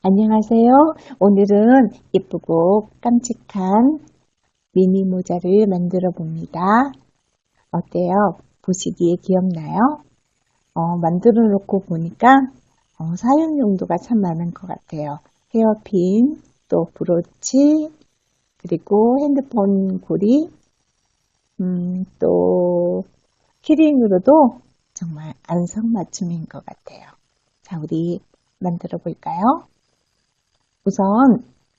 안녕하세요. 오늘은 예쁘고 깜찍한 미니 모자를 만들어 봅니다. 어때요? 보시기에 귀엽나요? 어, 만들어 놓고 보니까 어, 사용 용도가 참 많은 것 같아요. 헤어핀, 또 브로치, 그리고 핸드폰 고리, 음, 또 키링으로도 정말 안성맞춤인 것 같아요. 자, 우리 만들어 볼까요? 우선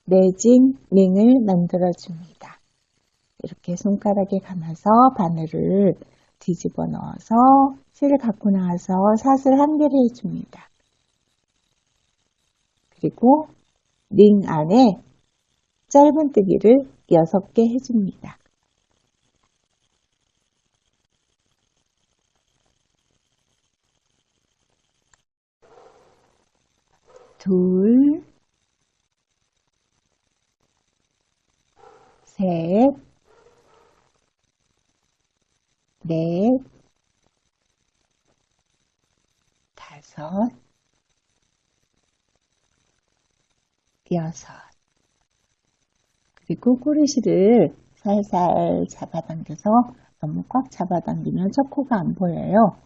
레진 링을 만들어 줍니다. 이렇게 손가락에 감아서 바늘을 뒤집어 넣어서 실을 갖고 나와서 사슬 한 개를 해줍니다. 그리고 링 안에 짧은뜨기를 6개 해줍니다. 둘, 셋, 넷, 다섯, 여섯. 그리고 꼬리실을 살살 잡아당겨서 너무 꽉 잡아당기면 첫 코가 안 보여요.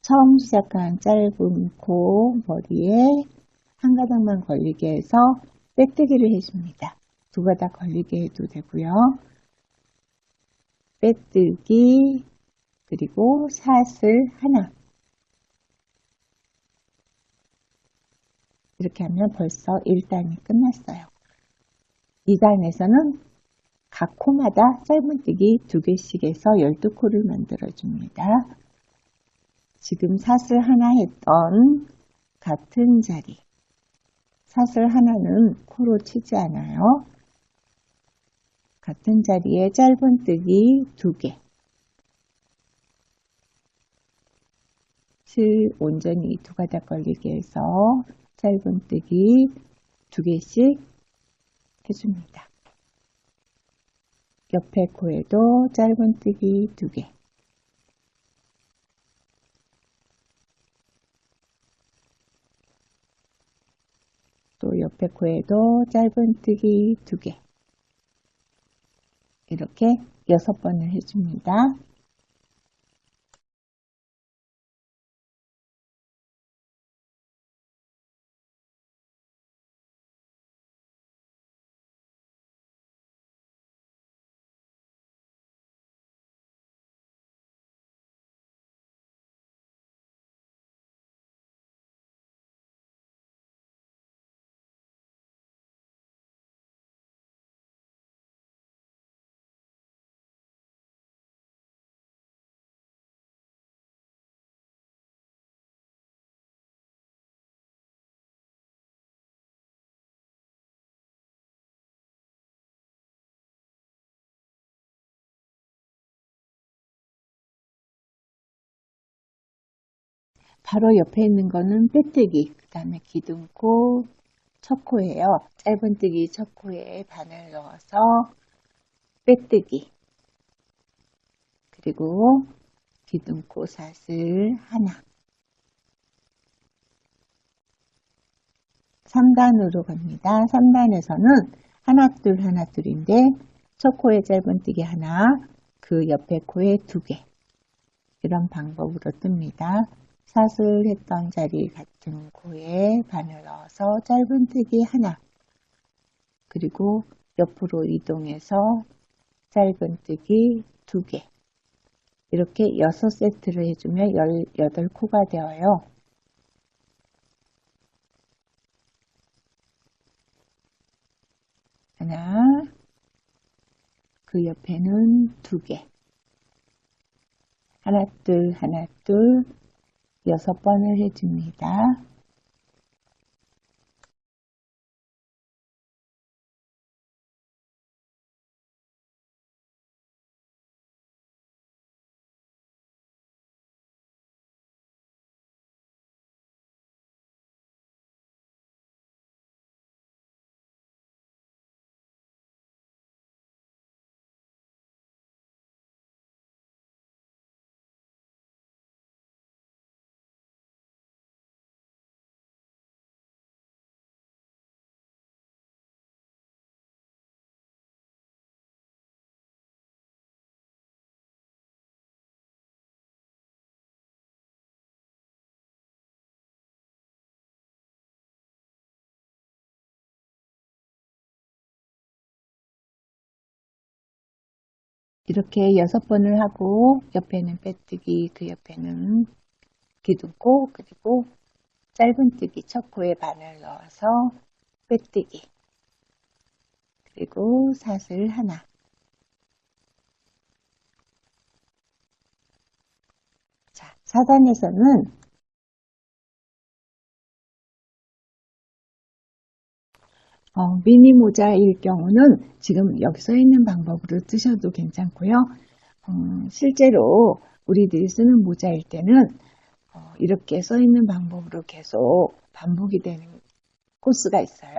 처음 시작한 짧은 코 머리에 한 가닥만 걸리게 해서 빼뜨기를 해줍니다. 두 가닥 걸리게 해도 되고요. 빼뜨기 그리고 사슬 하나 이렇게 하면 벌써 1단이 끝났어요. 2단에서는 각 코마다 짧은뜨기 두 개씩 해서 12코를 만들어줍니다. 지금 사슬 하나 했던 같은 자리 사슬 하나는 코로 치지 않아요. 같은 자리에 짧은뜨기 두 개. 실 온전히 두 가닥 걸리게 해서 짧은뜨기 두 개씩 해줍니다. 옆에 코에도 짧은뜨기 두 개. 또 옆에 코에도 짧은뜨기 두 개. 이렇게 여섯 번을 해줍니다. 바로 옆에 있는 거는 빼뜨기, 그 다음에 기둥코, 첫 코예요. 짧은뜨기 첫 코에 바늘 넣어서 빼뜨기, 그리고 기둥코 사슬 하나. 3단으로 갑니다. 3단에서는 하나 둘 하나 둘인데 첫 코에 짧은뜨기 하나, 그 옆에 코에 두 개. 이런 방법으로 뜹니다. 사슬 했던 자리 같은 코에 바늘 넣어서 짧은뜨기 하나. 그리고 옆으로 이동해서 짧은 뜨기 두 개. 이렇게 여섯 세트를 해주면 18코가 되어요. 하나 그 옆에는 두 개. 하나 둘 하나 둘 여섯 번을 해줍니다. 이렇게 여섯 번을 하고 옆에는 빼뜨기, 그 옆에는 기둥코, 그리고 짧은뜨기 첫 코에 바늘 넣어서 빼뜨기, 그리고 사슬 하나, 자, 사단에서는 어, 미니 모자일 경우는 지금 여기 써 있는 방법으로 뜨셔도 괜찮고요. 어, 실제로 우리들이 쓰는 모자일 때는 어, 이렇게 써 있는 방법으로 계속 반복이 되는 코스가 있어요.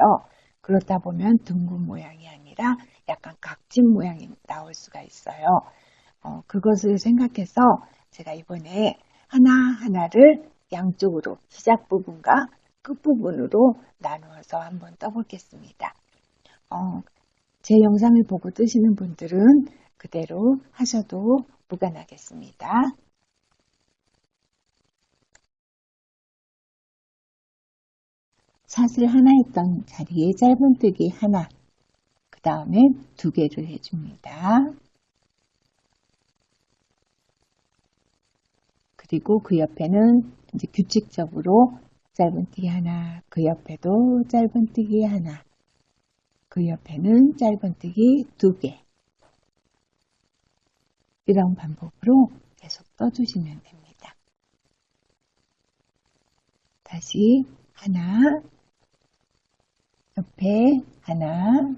그렇다 보면 둥근 모양이 아니라 약간 각진 모양이 나올 수가 있어요. 어, 그것을 생각해서 제가 이번에 하나하나를 양쪽으로 시작 부분과 끝부분으로 나누어서 한번 떠보겠습니다. 어, 제 영상을 보고 뜨시는 분들은 그대로 하셔도 무관하겠습니다. 샷을 하나 했던 자리에 짧은뜨기 하나, 그 다음에 두 개를 해줍니다. 그리고 그 옆에는 이제 규칙적으로 짧은뜨기 하나, 그 옆에도 짧은뜨기 하나, 그 옆에는 짧은뜨기 두 개. 이런 반복으로 계속 떠주시면 됩니다. 다시 하나, 옆에 하나,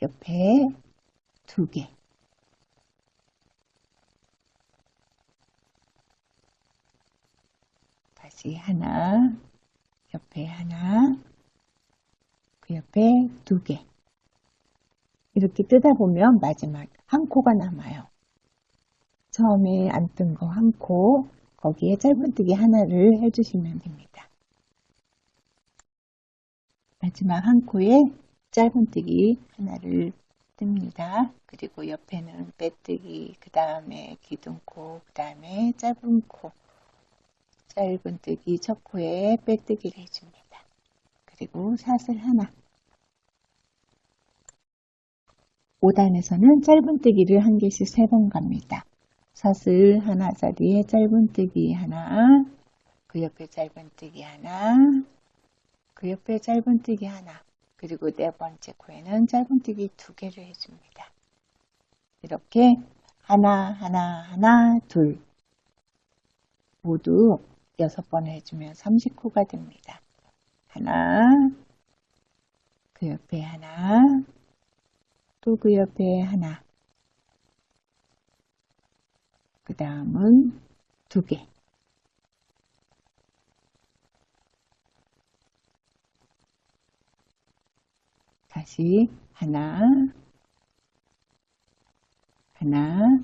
옆에 두 개. 다시 하나, 옆에 하나, 그 옆에 두 개. 이렇게 뜨다 보면 마지막 한 코가 남아요. 처음에 안 뜬 거 한 코, 거기에 짧은뜨기 하나를 해주시면 됩니다. 마지막 한 코에 짧은뜨기 하나를 뜹니다. 그리고 옆에는 빼뜨기, 그 다음에 기둥코, 그 다음에 짧은 코, 짧은뜨기 첫 코에 빼뜨기를 해줍니다. 그리고 사슬 하나. 5단에서는 짧은뜨기를 한 개씩 세번 갑니다. 사슬 하나 자리에 짧은뜨기 하나, 그 옆에 짧은뜨기 하나, 그 옆에 짧은뜨기 하나, 그리고 네 번째 코에는 짧은뜨기 두 개를 해줍니다. 이렇게 하나, 하나, 하나, 둘 모두 여섯 번 해주면 30코가 됩니다. 하나, 그 옆에 하나, 또 그 옆에 하나, 그 다음은 두 개. 다시 하나, 하나,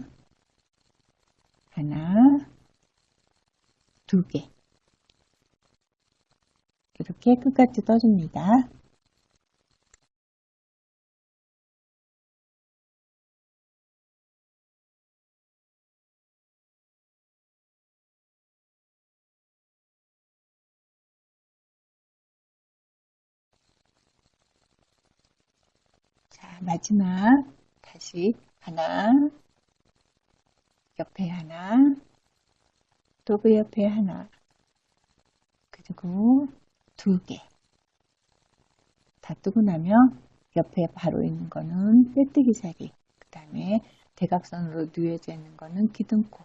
하나, 두 개. 이렇게 끝까지 떠줍니다. 자, 마지막 다시 하나, 옆에 하나, 또그 옆에 하나, 그리고 두 개. 다 뜨고 나면 옆에 바로 있는 거는 빼뜨기 자리, 그 다음에 대각선으로 누워져 있는 거는 기둥코,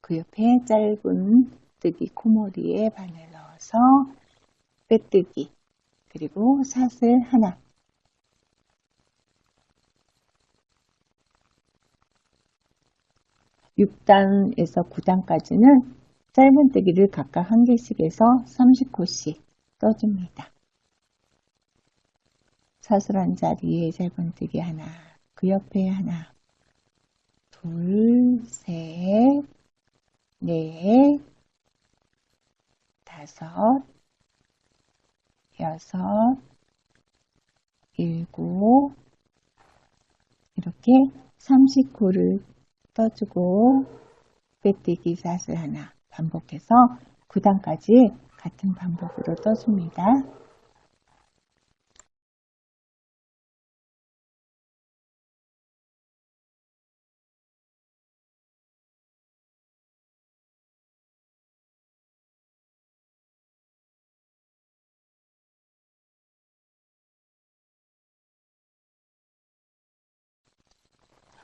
그 옆에 짧은 뜨기 코머리에 바늘 넣어서 빼뜨기, 그리고 사슬 하나, 6단에서 9단까지는 짧은뜨기를 각각 한 개씩 해서 30코씩 떠줍니다. 사슬한 자리에 짧은뜨기 하나, 그 옆에 하나, 둘, 셋, 넷, 다섯, 여섯, 일곱, 이렇게 30코를 떠주고 빼뜨기 사슬 하나 반복해서 9단까지 같은 방법으로 떠줍니다.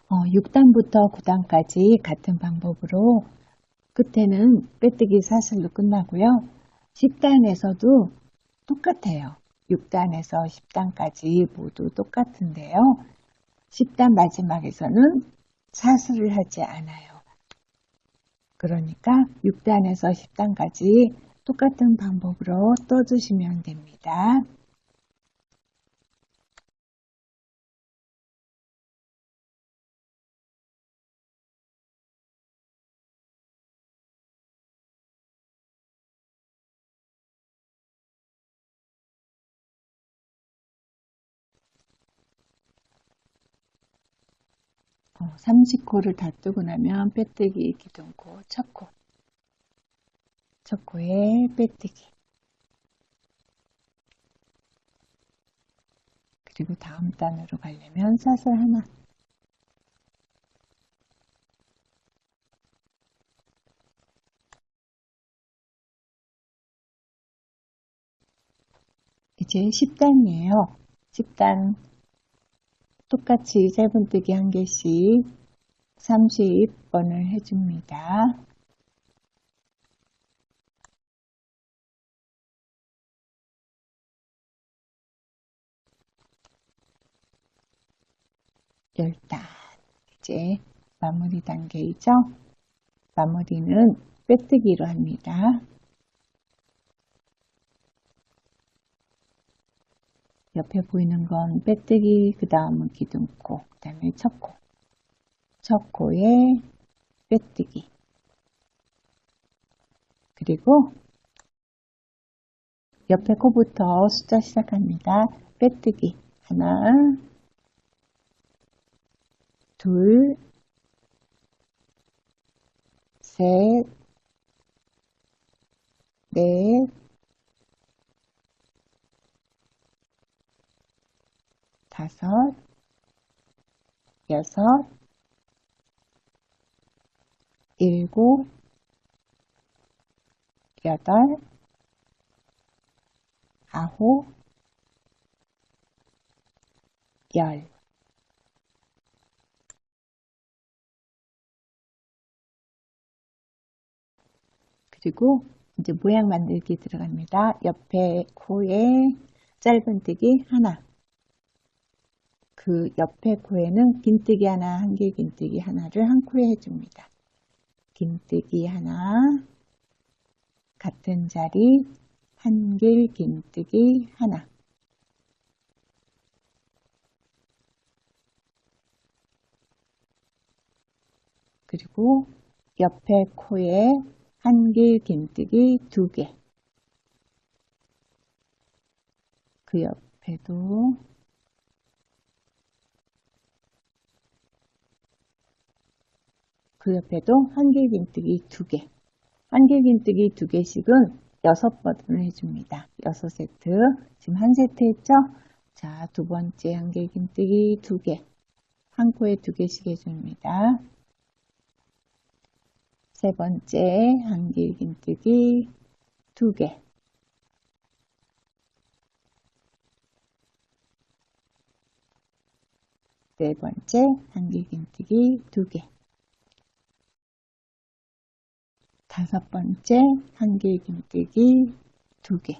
어, 6단부터 9단까지 같은 방법으로 끝에는 빼뜨기 사슬로 끝나고요. 10단에서도 똑같아요. 6단에서 10단까지 모두 똑같은데요. 10단 마지막에서는 사슬을 하지 않아요. 그러니까 6단에서 10단까지 똑같은 방법으로 떠주시면 됩니다. 어, 30코를 다 뜨고 나면 빼뜨기 기둥코 첫 코, 첫 코에 빼뜨기. 그리고 다음 단으로 가려면 사슬 하나. 이제 10단이에요. 10단 똑같이 짧은뜨기 한 개씩 30번을 해줍니다. 열단 이제 마무리 단계이죠. 마무리는 빼뜨기로 합니다. 옆에 보이는 건 빼뜨기, 그 다음은 기둥코, 그 다음에 첫코. 첫코에 빼뜨기. 그리고 옆에 코부터 숫자 시작합니다. 빼뜨기. 하나, 둘, 셋, 넷, 다섯, 여섯, 일곱, 여덟, 아홉, 열. 그리고 이제 모양 만들기 들어갑니다. 옆에 코에 짧은뜨기 하나, 그 옆에 코에는 긴뜨기 하나, 한길 긴뜨기 하나를 한 코에 해줍니다. 긴뜨기 하나, 같은 자리, 한 길 긴뜨기 하나. 그리고 옆에 코에 한 길 긴뜨기 두 개. 그 옆에도 그 옆에도 한길긴뜨기 두 개. 한길긴뜨기 두 개씩은 여섯 번을 해줍니다. 여섯 세트. 지금 한 세트 했죠? 자, 두 번째 한길긴뜨기 두 개. 한 코에 두 개씩 해줍니다. 세 번째 한길긴뜨기 두 개. 네 번째 한길긴뜨기 두 개. 다섯 번째 한길 긴뜨기 두 개.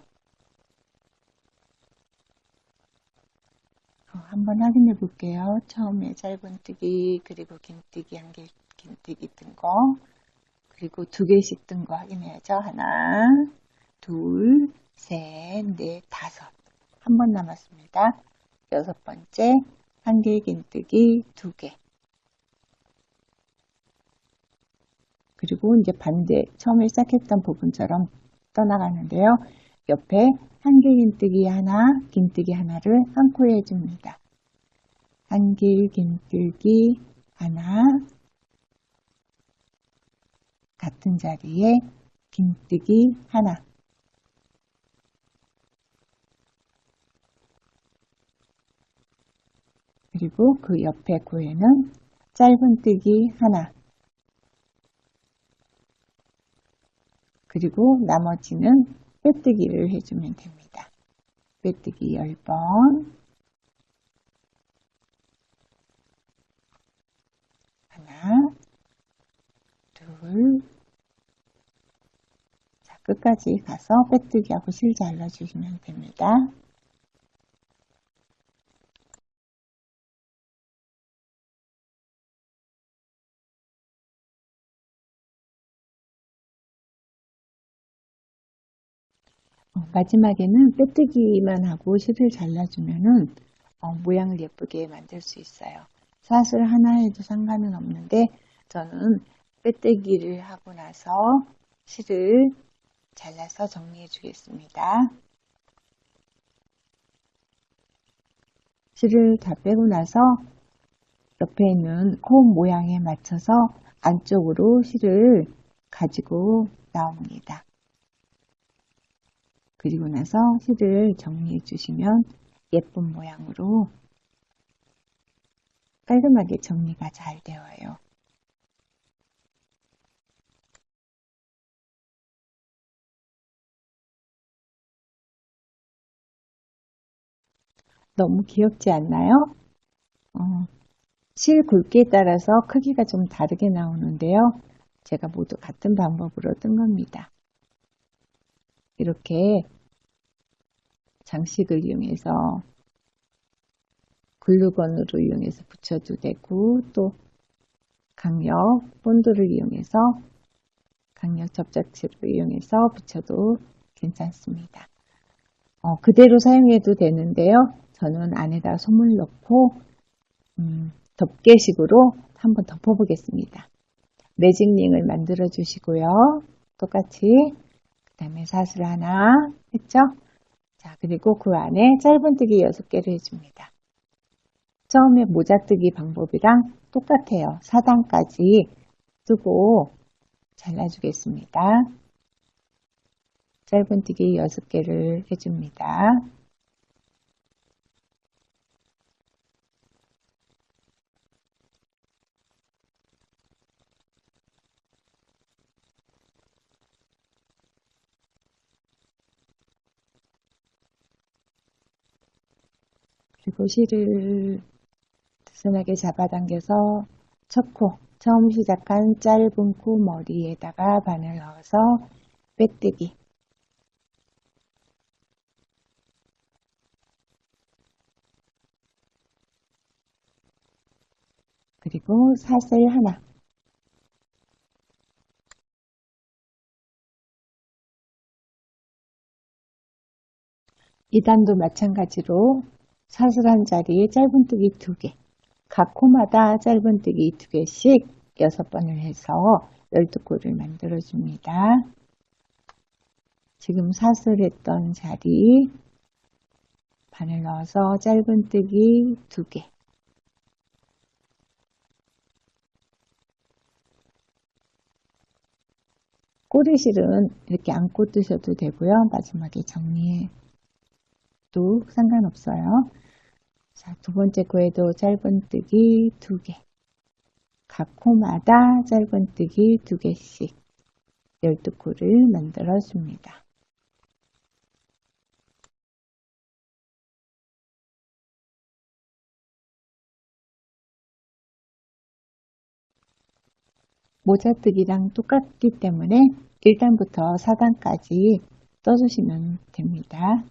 어, 한번 확인해 볼게요. 처음에 짧은뜨기 그리고 긴뜨기 한길 긴뜨기 뜬 거. 그리고 두 개씩 뜬 거 확인해야죠. 하나, 둘, 셋, 넷, 다섯. 한 번 남았습니다. 여섯 번째 한길 긴뜨기 두 개. 그리고 이제 반대 처음에 시작했던 부분처럼 떠나가는데요. 옆에 한길 긴뜨기 하나, 긴뜨기 하나를 한 코에 해줍니다. 한길 긴뜨기 하나, 같은 자리에 긴뜨기 하나, 그리고 그 옆에 코에는 짧은뜨기 하나, 그리고 나머지는 빼뜨기를 해주면 됩니다. 빼뜨기 10번 하나 둘 자, 끝까지 가서 빼뜨기하고 실자 알려주시면 됩니다. 어, 마지막에는 빼뜨기만 하고 실을 잘라주면은 어, 모양을 예쁘게 만들 수 있어요. 사슬 하나 해도 상관은 없는데 저는 빼뜨기를 하고 나서 실을 잘라서 정리해 주겠습니다. 실을 다 빼고 나서 옆에 있는 코 모양에 맞춰서 안쪽으로 실을 가지고 나옵니다. 그리고 나서 실을 정리해 주시면 예쁜 모양으로 깔끔하게 정리가 잘 되어요. 너무 귀엽지 않나요? 어, 실 굵기에 따라서 크기가 좀 다르게 나오는데요. 제가 모두 같은 방법으로 뜬 겁니다. 이렇게 장식을 이용해서 글루건으로 이용해서 붙여도 되고 또 강력 본드를 이용해서 강력 접착제를 이용해서 붙여도 괜찮습니다. 어, 그대로 사용해도 되는데요. 저는 안에다 솜을 넣고 음, 덮개식으로 한번 덮어보겠습니다. 매직링을 만들어 주시고요. 똑같이 그 다음에 사슬 하나 했죠? 자 그리고 그 안에 짧은뜨기 6개를 해줍니다. 처음에 모자뜨기 방법이랑 똑같아요. 4단까지 뜨고 잘라주겠습니다. 짧은뜨기 6개를 해줍니다. 그리고 실을 느슨하게 잡아당겨서 첫 코, 처음 시작한 짧은 코 머리에다가 바늘 넣어서 빼뜨기. 그리고 사슬 하나. 2단도 마찬가지로 사슬 한 자리에 짧은뜨기 두 개, 각 코마다 짧은뜨기 두 개씩 여섯 번을 해서 12코를 만들어 줍니다. 지금 사슬했던 자리 바늘 넣어서 짧은뜨기 두 개, 꼬리실은 이렇게 안고 뜨셔도 되고요. 마지막에 정리해 도 상관없어요. 자, 두 번째 코에도 짧은뜨기 두 개. 각 코마다 짧은뜨기 두 개씩 12코를 만들어 줍니다. 모자뜨기랑 똑같기 때문에 1단부터 4단까지 떠주시면 됩니다.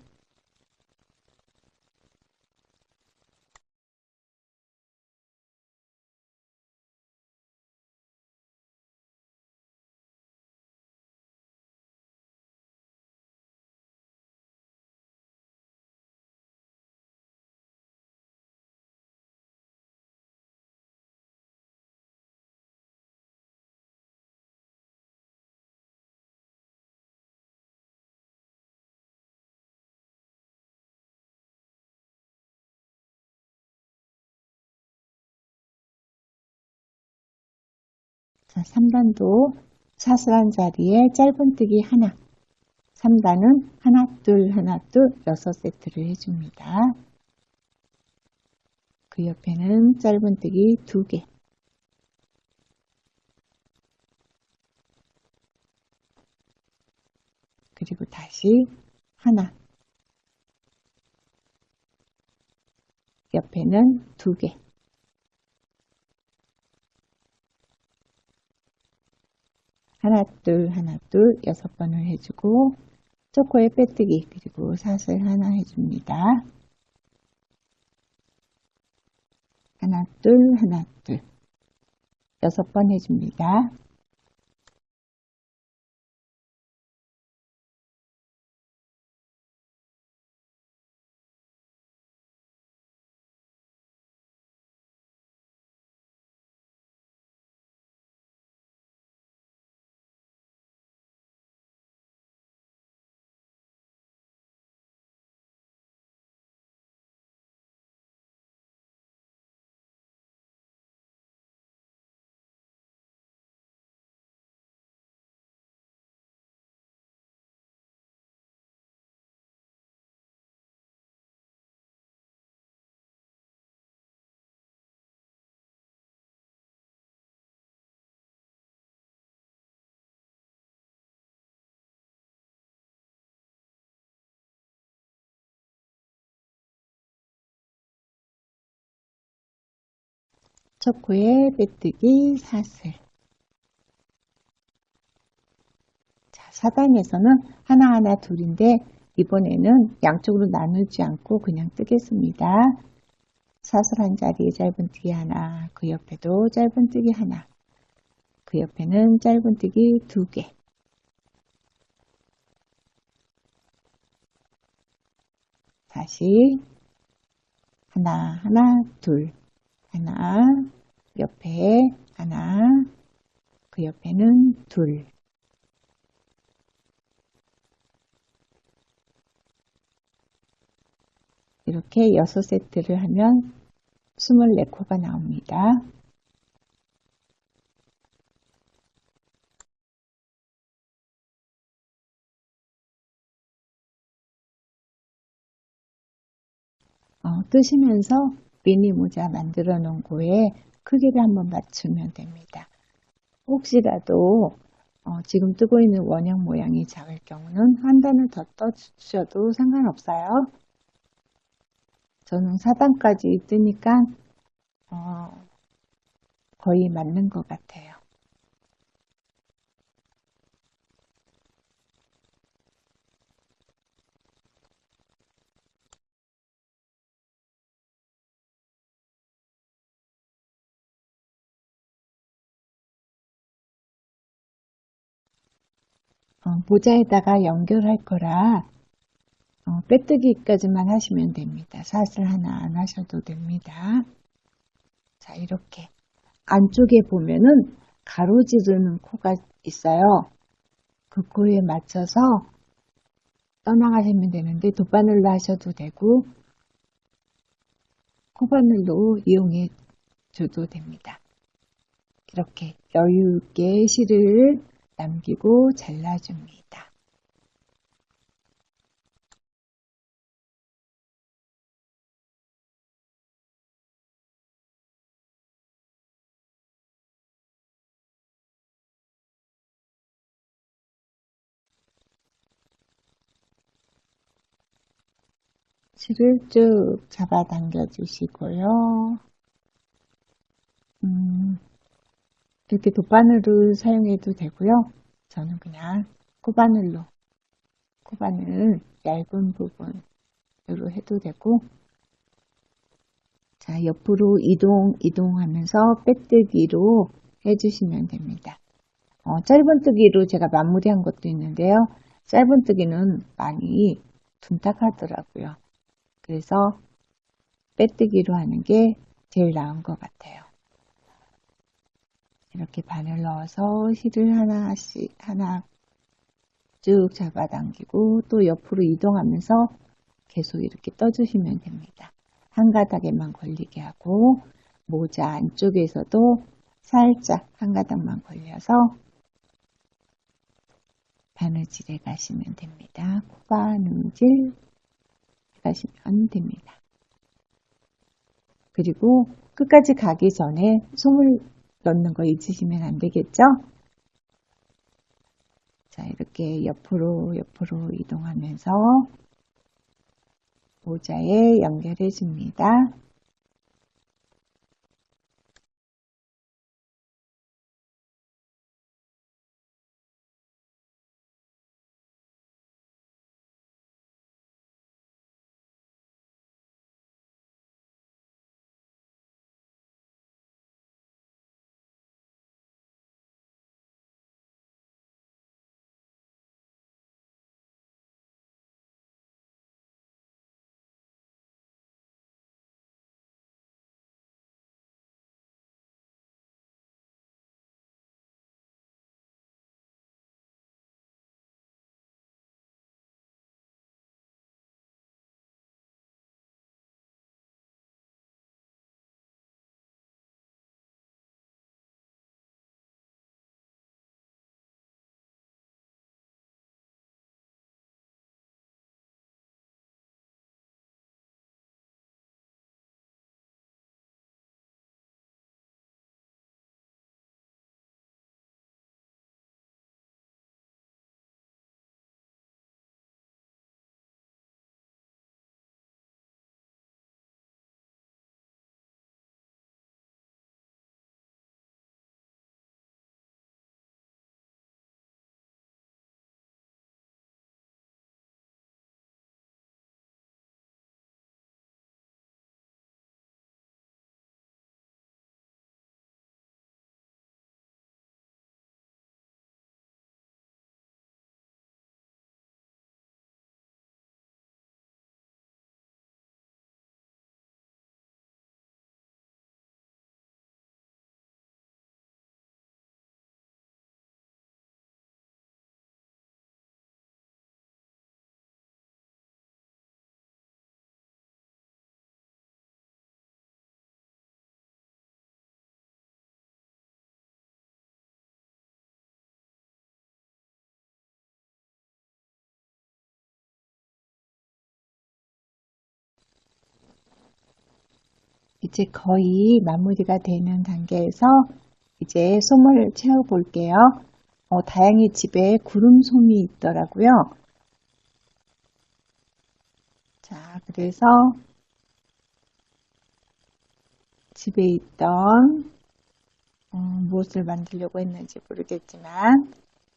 자, 3단도 사슬한 자리에 짧은뜨기 하나. 3단은 하나 둘 하나 둘 6세트를 해줍니다. 그 옆에는 짧은뜨기 2개. 그리고 다시 하나. 옆에는 2개 하나 둘 하나 둘 여섯 번을 해주고 초코에 빼뜨기 그리고 사슬 하나 해줍니다. 하나 둘 하나 둘 여섯 번 해줍니다. 초코에 빼뜨기 사슬 자, 4단에서는 하나하나 둘인데 이번에는 양쪽으로 나누지 않고 그냥 뜨겠습니다. 사슬 한 자리에 짧은뜨기 하나, 그 옆에도 짧은뜨기 하나, 그 옆에는 짧은뜨기 두 개. 다시 하나, 하나, 둘, 하나, 옆에 하나, 그 옆에는 둘. 이렇게 6세트를 하면 24코가 나옵니다. 어, 뜨시면서 미니 모자 만들어 놓은 거에 크기를 한번 맞추면 됩니다. 혹시라도 어, 지금 뜨고 있는 원형 모양이 작을 경우는 한 단을 더 떠주셔도 상관없어요. 저는 4단까지 뜨니까 어, 거의 맞는 것 같아요. 어, 모자에다가 연결할 거라 어, 빼뜨기까지만 하시면 됩니다. 사슬 하나 안 하셔도 됩니다. 자 이렇게 안쪽에 보면은 가로지르는 코가 있어요. 그 코에 맞춰서 떠나가시면 되는데 돗바늘로 하셔도 되고 코바늘로 이용해 줘도 됩니다. 이렇게 여유 있게 실을 남기고 잘라줍니다. 실을 쭉 잡아당겨 주시고요. 음, 이렇게 돗바늘을 사용해도 되고요. 저는 그냥 코바늘로, 코바늘 얇은 부분으로 해도 되고, 자, 옆으로 이동, 이동하면서 빼뜨기로 해주시면 됩니다. 어, 짧은뜨기로 제가 마무리한 것도 있는데요. 짧은뜨기는 많이 둔탁하더라고요. 그래서 빼뜨기로 하는 게 제일 나은 것 같아요. 이렇게 바늘 넣어서 실을 하나씩 하나 쭉 잡아당기고 또 옆으로 이동하면서 계속 이렇게 떠주시면 됩니다. 한 가닥에만 걸리게 하고 모자 안쪽에서도 살짝 한 가닥만 걸려서 바느질해 가시면 됩니다. 코바느질 가시면 됩니다. 그리고 끝까지 가기 전에 솜을 넣는 거 잊으시면 안 되겠죠? 자, 이렇게 옆으로 옆으로 이동하면서 모자에 연결해 줍니다. 이제 거의 마무리가 되는 단계에서 이제 솜을 채워 볼게요. 어, 다행히 집에 구름솜이 있더라고요. 자, 그래서 집에 있던 어, 무엇을 만들려고 했는지 모르겠지만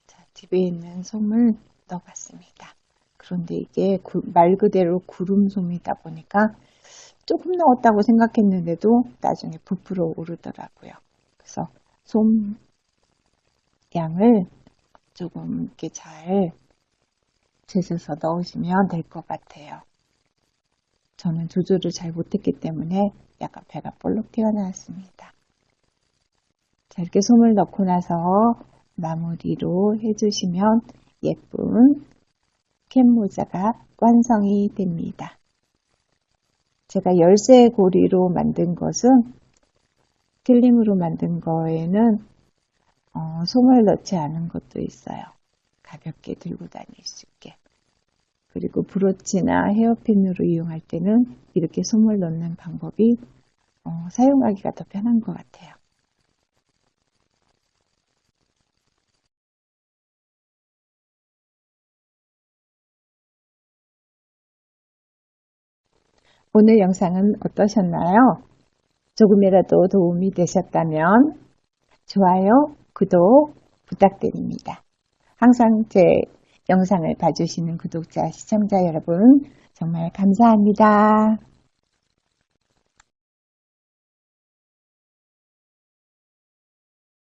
자, 집에 있는 솜을 넣어봤습니다. 그런데 이게 구, 말 그대로 구름솜이다 보니까 조금 넣었다고 생각했는데도 나중에 부풀어 오르더라고요. 그래서 솜 양을 조금 이렇게 잘 재셔서 넣으시면 될 것 같아요. 저는 조절을 잘 못했기 때문에 약간 배가 볼록 튀어나왔습니다. 자, 이렇게 솜을 넣고 나서 마무리로 해주시면 예쁜 캡 모자가 완성이 됩니다. 제가 열쇠 고리로 만든 것은 필름으로 만든 거에는 어, 솜을 넣지 않은 것도 있어요. 가볍게 들고 다닐 수 있게. 그리고 브로치나 헤어핀으로 이용할 때는 이렇게 솜을 넣는 방법이 어, 사용하기가 더 편한 것 같아요. 오늘 영상은 어떠셨나요? 조금이라도 도움이 되셨다면 좋아요, 구독 부탁드립니다. 항상 제 영상을 봐주시는 구독자, 시청자 여러분 정말 감사합니다.